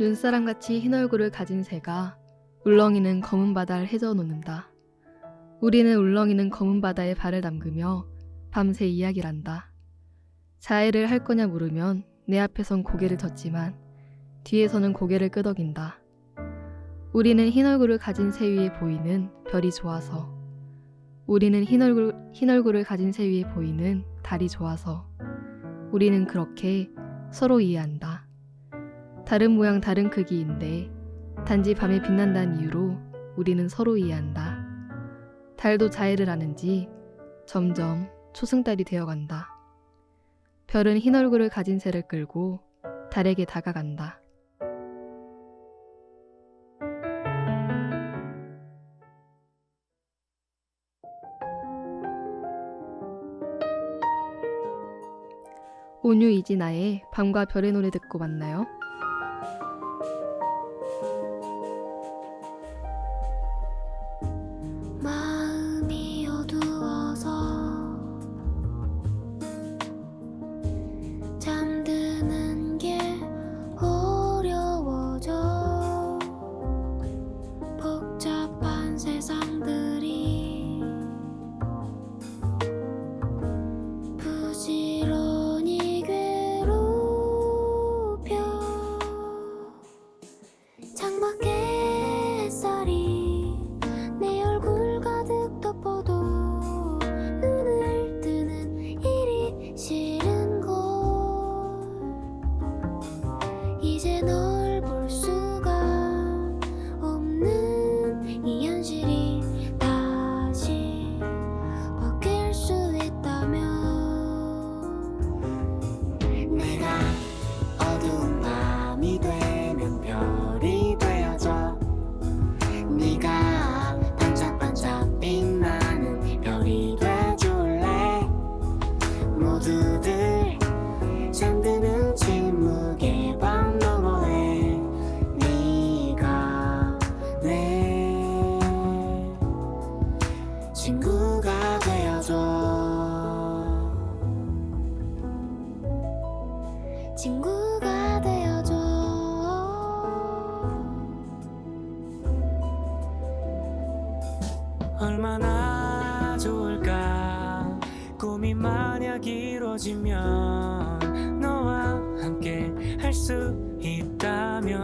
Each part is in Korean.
눈사람같이 흰 얼굴을 가진 새가 울렁이는 검은 바다를 헤져 놓는다. 우리는 울렁이는 검은 바다에 발을 담그며 밤새 이야기를 한다. 자해를 할 거냐 물으면 내 앞에선 고개를 젓지만 뒤에서는 고개를 끄덕인다. 우리는 흰 얼굴을 가진 새 위에 보이는 별이 좋아서 우리는 흰 얼굴 흰 얼굴을 가진 새 위에 보이는 달이 좋아서 우리는 그렇게 서로 이해한다. 다른 모양 다른 크기인데 단지 밤에 빛난다는 이유로 우리는 서로 이해한다. 달도 자해를 하는지 점점 초승달이 되어간다. 별은 흰 얼굴을 가진 새를 끌고 달에게 다가간다. 온유 이진아의 밤과 별의 노래 듣고 만나요. 이 이루어지면 너와 함께 할 수 있다면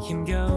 힘겨운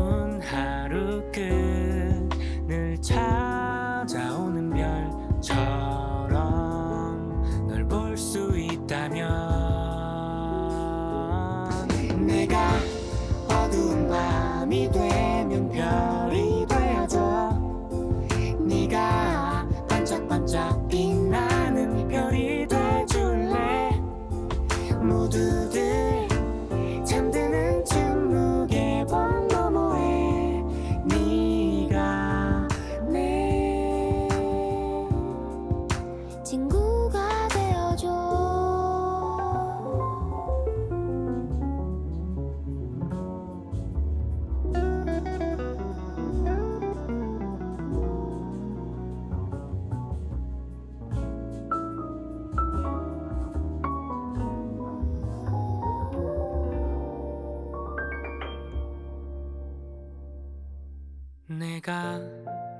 내가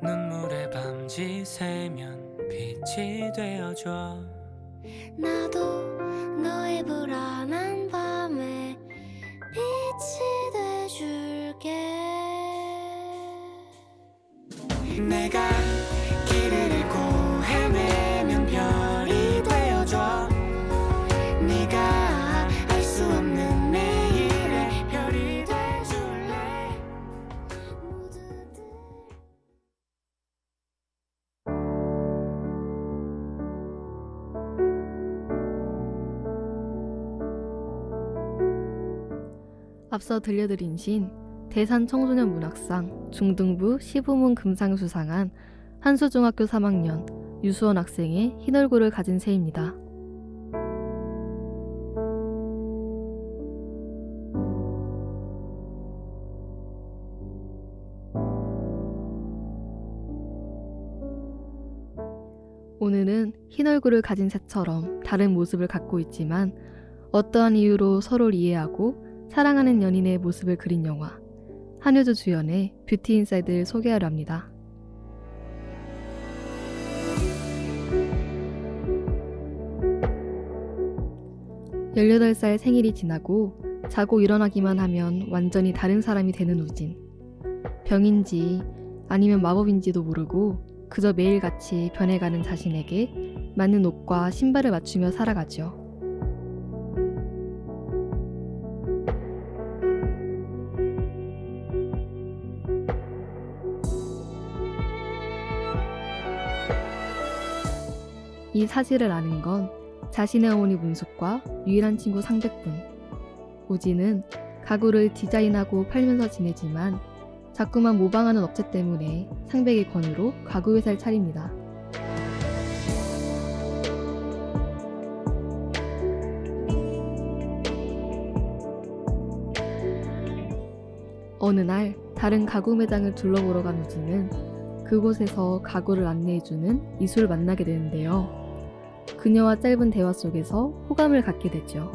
눈물에 밤지 새면 빛이 되어줘. 나도 너의 불안한 앞서 들려드린 신 대산 청소년 문학상 중등부 시부문 금상 수상한 한수중학교 3학년 유수원 학생의 흰 얼굴을 가진 새입니다. 오늘은 흰 얼굴을 가진 새처럼 다른 모습을 갖고 있지만 어떠한 이유로 서로를 이해하고 사랑하는 연인의 모습을 그린 영화 한효주 주연의 뷰티 인사이드를 소개하려 합니다. 18살 생일이 지나고 자고 일어나기만 하면 완전히 다른 사람이 되는 우진. 병인지 아니면 마법인지도 모르고 그저 매일같이 변해가는 자신에게 맞는 옷과 신발을 맞추며 살아가죠. 이 사실을 아는 건 자신의 어머니 문숙과 유일한 친구 상백분. 우진은 가구를 디자인하고 팔면서 지내지만 자꾸만 모방하는 업체 때문에 상백의 권유로 가구 회사를 차립니다. 어느 날 다른 가구 매장을 둘러보러 간 우진은 그곳에서 가구를 안내해주는 이수를 만나게 되는데요. 그녀와 짧은 대화 속에서 호감을 갖게 되죠.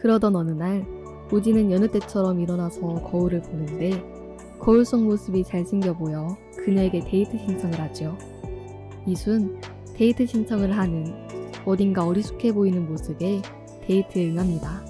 그러던 어느 날 우진은 여느 때처럼 일어나서 거울을 보는데 거울 속 모습이 잘생겨 보여 그녀에게 데이트 신청을 하죠. 이순 데이트 신청을 하는 어딘가 어리숙해 보이는 모습에 데이트에 응합니다.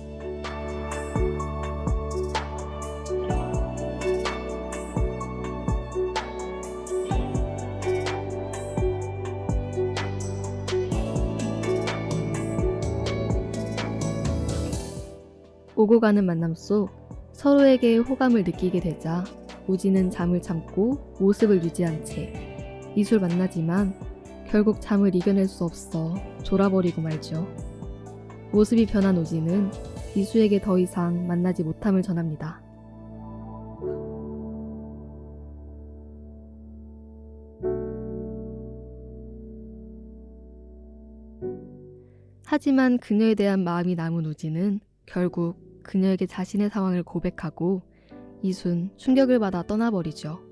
오고 가는 만남 속 서로에게 호감을 느끼게 되자 우진은 잠을 참고 모습을 유지한 채 이술 만나지만 결국 잠을 이겨낼 수 없어 졸아버리고 말죠. 모습이 변한 우진은 이수에게 더 이상 만나지 못함을 전합니다. 하지만 그녀에 대한 마음이 남은 우진은 결국 그녀에게 자신의 상황을 고백하고 이순 충격을 받아 떠나버리죠.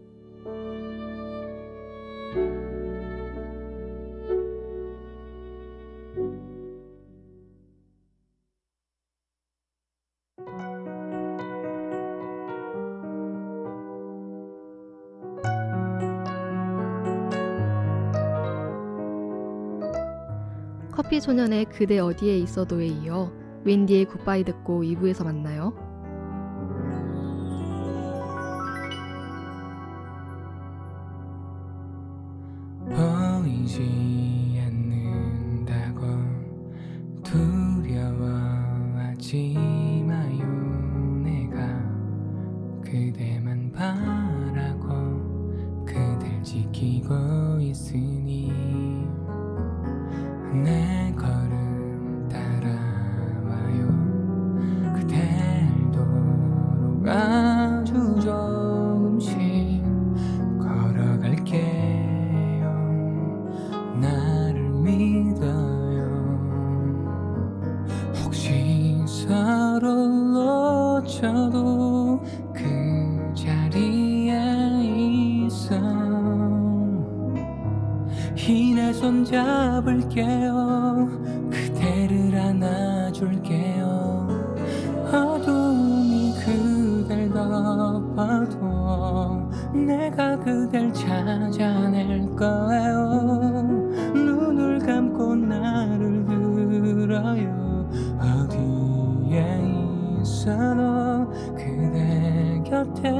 커피 소년의 그대 어디에 있어도에 이어 웬디의 굿바이 듣고 2부에서 만나요. 보이지 않는다고 두려워하지 마요 내가 그대만 바라고 그댈 지키고 있으니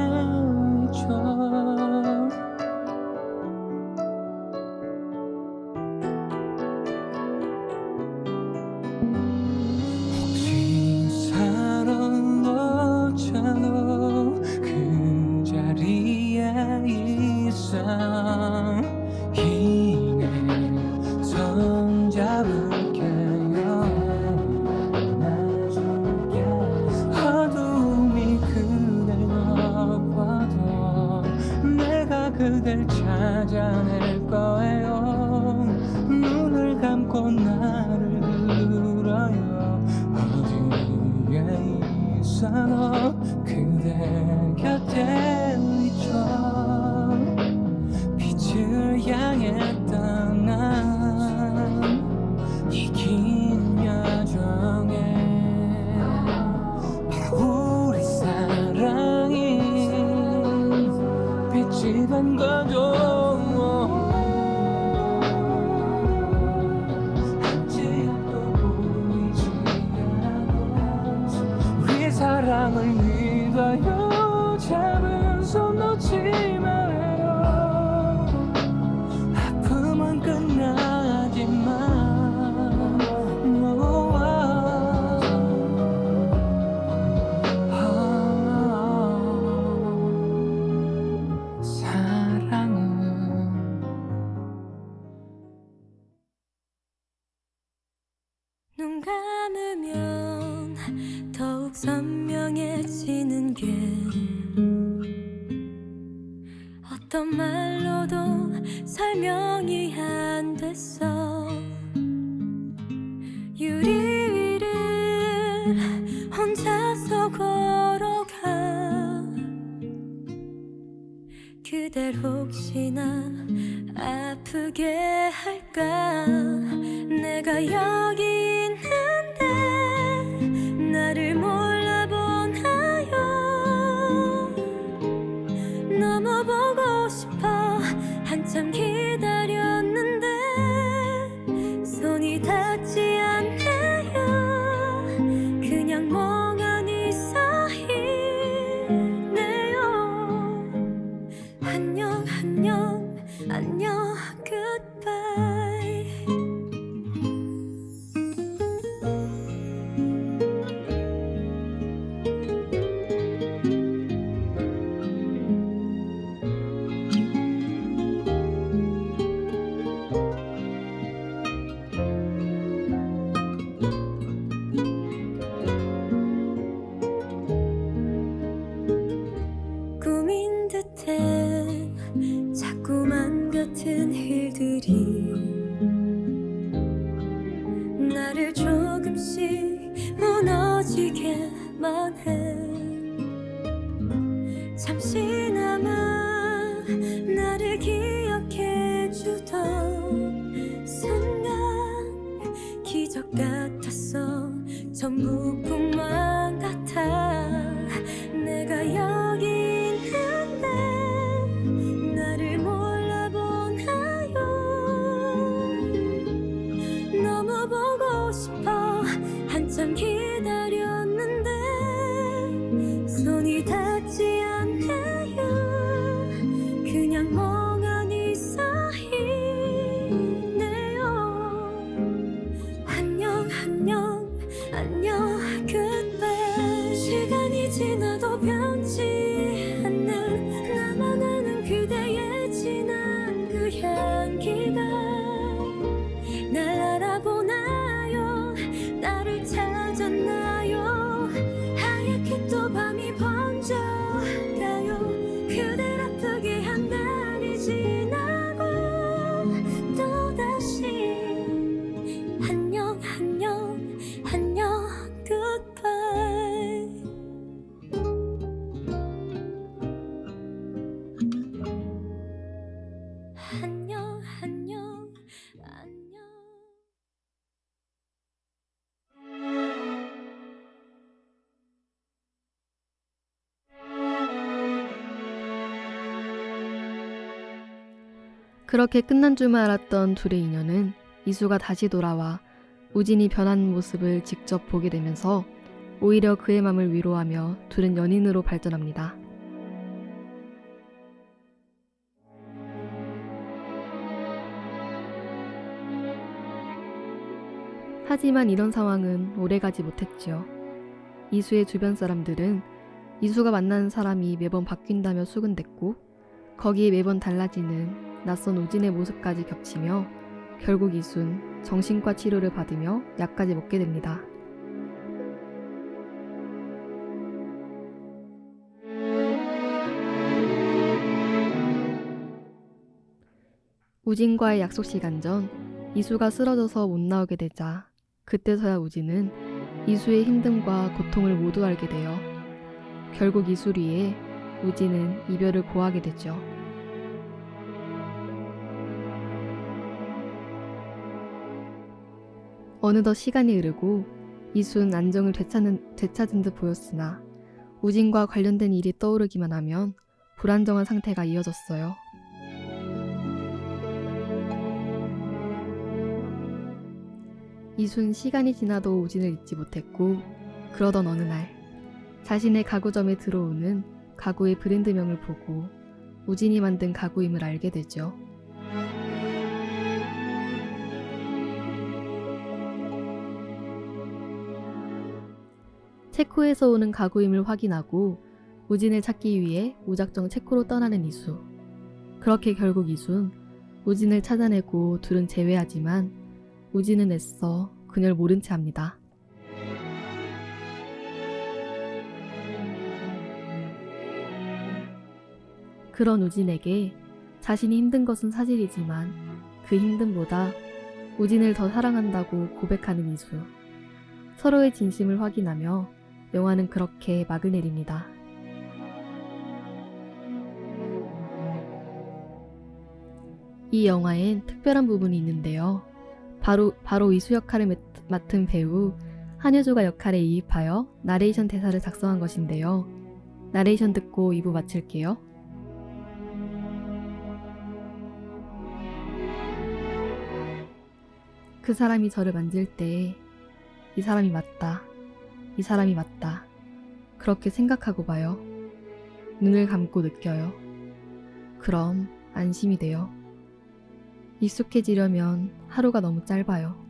곁 혼자서 걸어가. 그댈 혹시나 아프게 할까? 내가 여기 있는데 나를 몰라보나요? 너무 보고 싶어. 한참 기 그렇게 끝난 줄만 알았던 둘의 인연은 이수가 다시 돌아와 우진이 변한 모습을 직접 보게 되면서 오히려 그의 맘을 위로하며 둘은 연인으로 발전합니다. 하지만 이런 상황은 오래가지 못했지요. 이수의 주변 사람들은 이수가 만나는 사람이 매번 바뀐다며 수근댔고 거기에 매번 달라지는 낯선 우진의 모습까지 겹치며 결국 이순 정신과 치료를 받으며 약까지 먹게 됩니다. 우진과의 약속 시간 전 이수가 쓰러져서 못 나오게 되자 그때서야 우진은 이수의 힘듦과 고통을 모두 알게 되어 결국 위해 우진은 이별을 고하게 되죠. 어느덧 시간이 흐르고 이순 안정을 되찾는, 되찾은 듯 보였으나 우진과 관련된 일이 떠오르기만 하면 불안정한 상태가 이어졌어요. 이순 시간이 지나도 우진을 잊지 못했고 그러던 어느 날 자신의 가구점에 들어오는 가구의 브랜드명을 보고 우진이 만든 가구임을 알게 되죠. 체코에서 오는 가구임을 확인하고 우진을 찾기 위해 무작정 체코로 떠나는 이수. 그렇게 결국 이순 우진을 찾아내고 둘은 재회하지만 우진은 애써 그녀를 모른 채 합니다. 그런 우진에게 자신이 힘든 것은 사실이지만 그 힘듦보다 우진을 더 사랑한다고 고백하는 이수. 서로의 진심을 확인하며 영화는 그렇게 막을 내립니다. 이 영화엔 특별한 부분이 있는데요. 바로, 바로 이수 역할을 맡- 맡은 배우 한효주가 역할에 이입하여 나레이션 대사를 작성한 것인데요. 나레이션 듣고 2부 마칠게요. 그 사람이 저를 만질 때, 이 사람이 맞다. 이 사람이 맞다. 그렇게 생각하고 봐요. 눈을 감고 느껴요. 그럼 안심이 돼요. 익숙해지려면 하루가 너무 짧아요.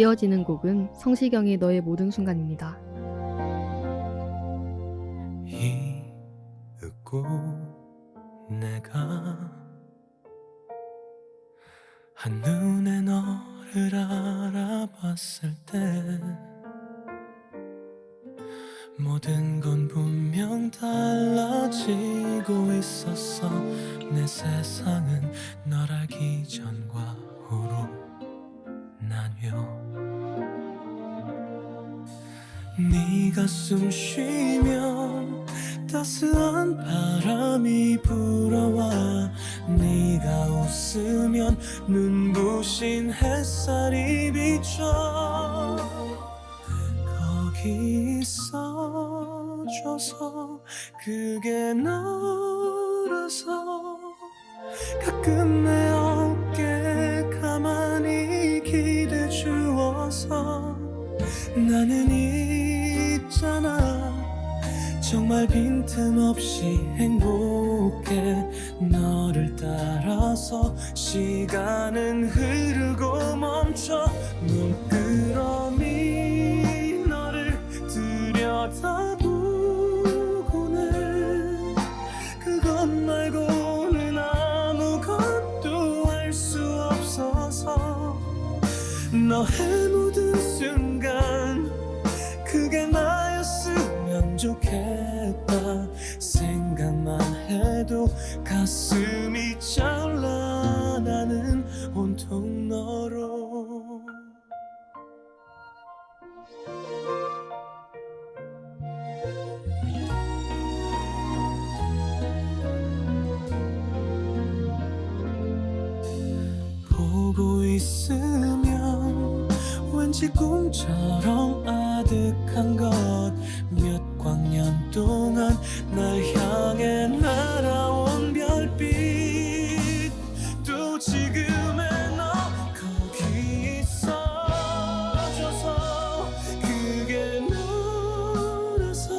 이어지는 곡은 성시경의 너의 모든 순간입니다. 잊고 내가 한눈에 너를 알아봤을 때 모든 건 분명 달라지고 있었어 내 세상은 널 알기 전과 후로 네가 숨 쉬면 따스한 바람이 불어와 네가 웃으면 눈부신 햇살이 비춰 거기 있어줘서 그게 너라서 가끔 내 어깨 가만히 기대 주어서 나는 있잖아. 정말 빈틈없이 행복해. 너를 따라서 시간은 흐르고 멈춰. 눈끄러미 너를 들여다보고는 그것 말고는 아무것도 할 수 없어서. 너의 모든 순간 그게 나였으면 좋겠다. 생각만 해도 가슴이 차올라. 나는 온통 너로. 보고 있으면 왠지 꿈처럼 아득한 것 동안 날 향해 날아온 별빛. 또 지금의 너 거기 있어줘서 그게 너라서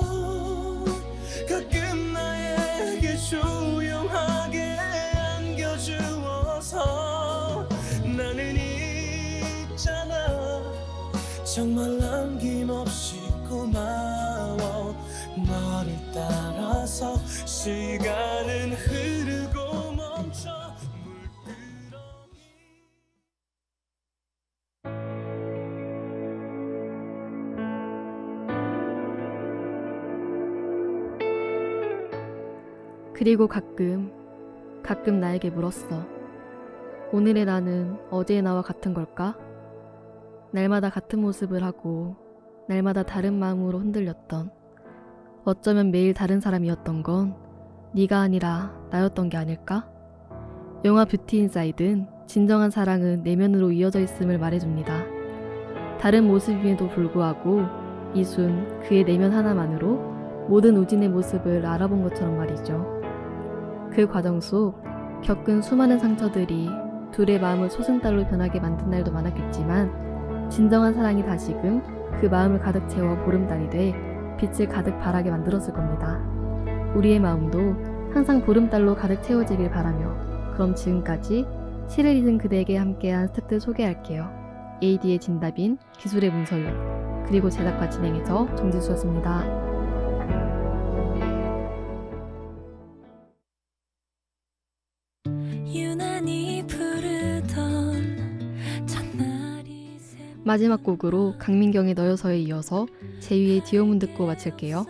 가끔 나에게 조용하게 안겨주어서 나는 있잖아. 정말 남김없이 고마워 너를 따라서 시간은 흐르고 멈춰 그리고 가끔, 가끔 나에게 물었어. 오늘의 나는 어제의 나와 같은 걸까? 날마다 같은 모습을 하고, 날마다 다른 마음으로 흔들렸던, 어쩌면 매일 다른 사람이었던 건 네가 아니라 나였던 게 아닐까? 영화 뷰티 인사이드는 진정한 사랑은 내면으로 이어져 있음을 말해줍니다. 다른 모습임에도 불구하고 이순, 그의 내면 하나만으로 모든 우진의 모습을 알아본 것처럼 말이죠. 그 과정 속 겪은 수많은 상처들이 둘의 마음을 소승달로 변하게 만든 날도 많았겠지만 진정한 사랑이 다시금 그 마음을 가득 채워 보름달이 돼 빛을 가득 발하게 만들었을 겁니다. 우리의 마음도 항상 보름달로 가득 채워지길 바라며 그럼 지금까지 시를 잊은 그대에게 함께한 스태프들 소개할게요. AD의 진다빈, 기술의 문서윤, 그리고 제작과 진행에서 정지수였습니다. 마지막 곡으로 강민경의 너여서에 이어서 제위의 디오문 듣고 마칠게요.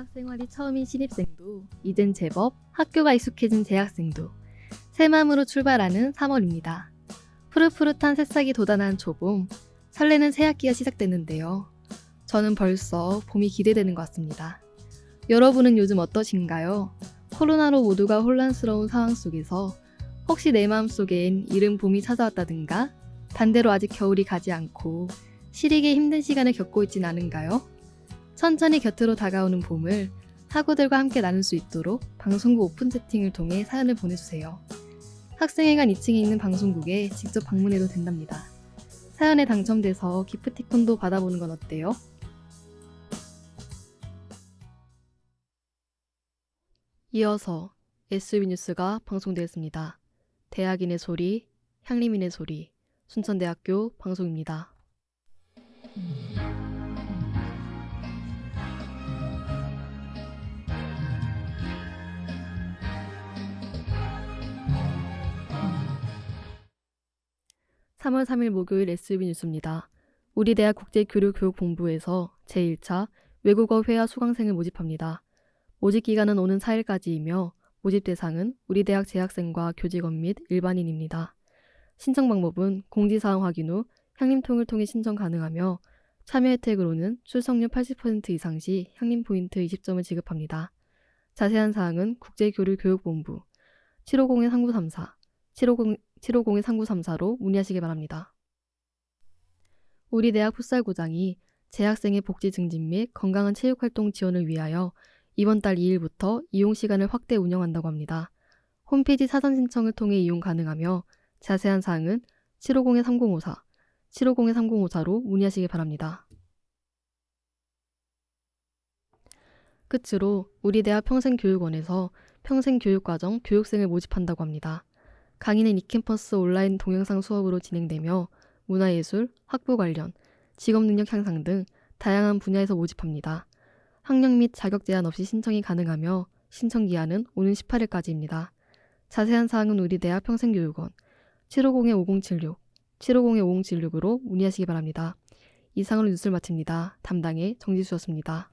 대학 생활이 처음인 신입생도 이젠 제법 학교가 익숙해진 재학생도 새 마음으로 출발하는 3월입니다. 푸릇푸릇한 새싹이 돋아난 초봄, 설레는 새 학기가 시작됐는데요. 저는 벌써 봄이 기대되는 것 같습니다. 여러분은 요즘 어떠신가요? 코로나로 모두가 혼란스러운 상황 속에서 혹시 내 마음속엔 이른 봄이 찾아왔다든가 반대로 아직 겨울이 가지 않고 시리게 힘든 시간을 겪고 있진 않은가요? 천천히 곁으로 다가오는 봄을 학우들과 함께 나눌 수 있도록 방송국 오픈 채팅을 통해 사연을 보내주세요. 학생회관 2층에 있는 방송국에 직접 방문해도 된답니다. 사연에 당첨돼서 기프티콘도 받아보는 건 어때요? 이어서 SB 뉴스가 방송되었습니다. 대학인의 소리, 향림인의 소리, 순천대학교 방송입니다. (3월 3일) 목요일 SB 뉴스입니다. 우리 대학 국제교류교육본부에서 제1차 외국어 회화 수강생을 모집합니다. 모집 기간은 오는 4일까지이며 모집 대상은 우리 대학 재학생과 교직원 및 일반인입니다. 신청 방법은 공지사항 확인 후 향림통을 통해 신청 가능하며 참여 혜택으로는 출석률 80% 이상 시 향림 포인트 20점을 지급합니다. 자세한 사항은 국제교류교육본부 750-3934, 750-3934로 문의하시기 바랍니다. 우리 대학 풋살구장이 재학생의 복지 증진 및 건강한 체육활동 지원을 위하여 이번 달 2일부터 이용 시간을 확대 운영한다고 합니다. 홈페이지 사전 신청을 통해 이용 가능하며 자세한 사항은 750-3054, 750-3054로 문의하시기 바랍니다. 끝으로 우리 대학 평생교육원에서 평생교육과정 교육생을 모집한다고 합니다. 강의는 이캠퍼스 온라인 동영상 수업으로 진행되며 문화예술, 학부 관련, 직업능력 향상 등 다양한 분야에서 모집합니다. 학력 및 자격 제한 없이 신청이 가능하며 신청 기한은 오는 18일까지입니다. 자세한 사항은 우리 대학 평생교육원 750-5076, 750-5076으로 문의하시기 바랍니다. 이상으로 뉴스를 마칩니다. 담당의 정지수였습니다.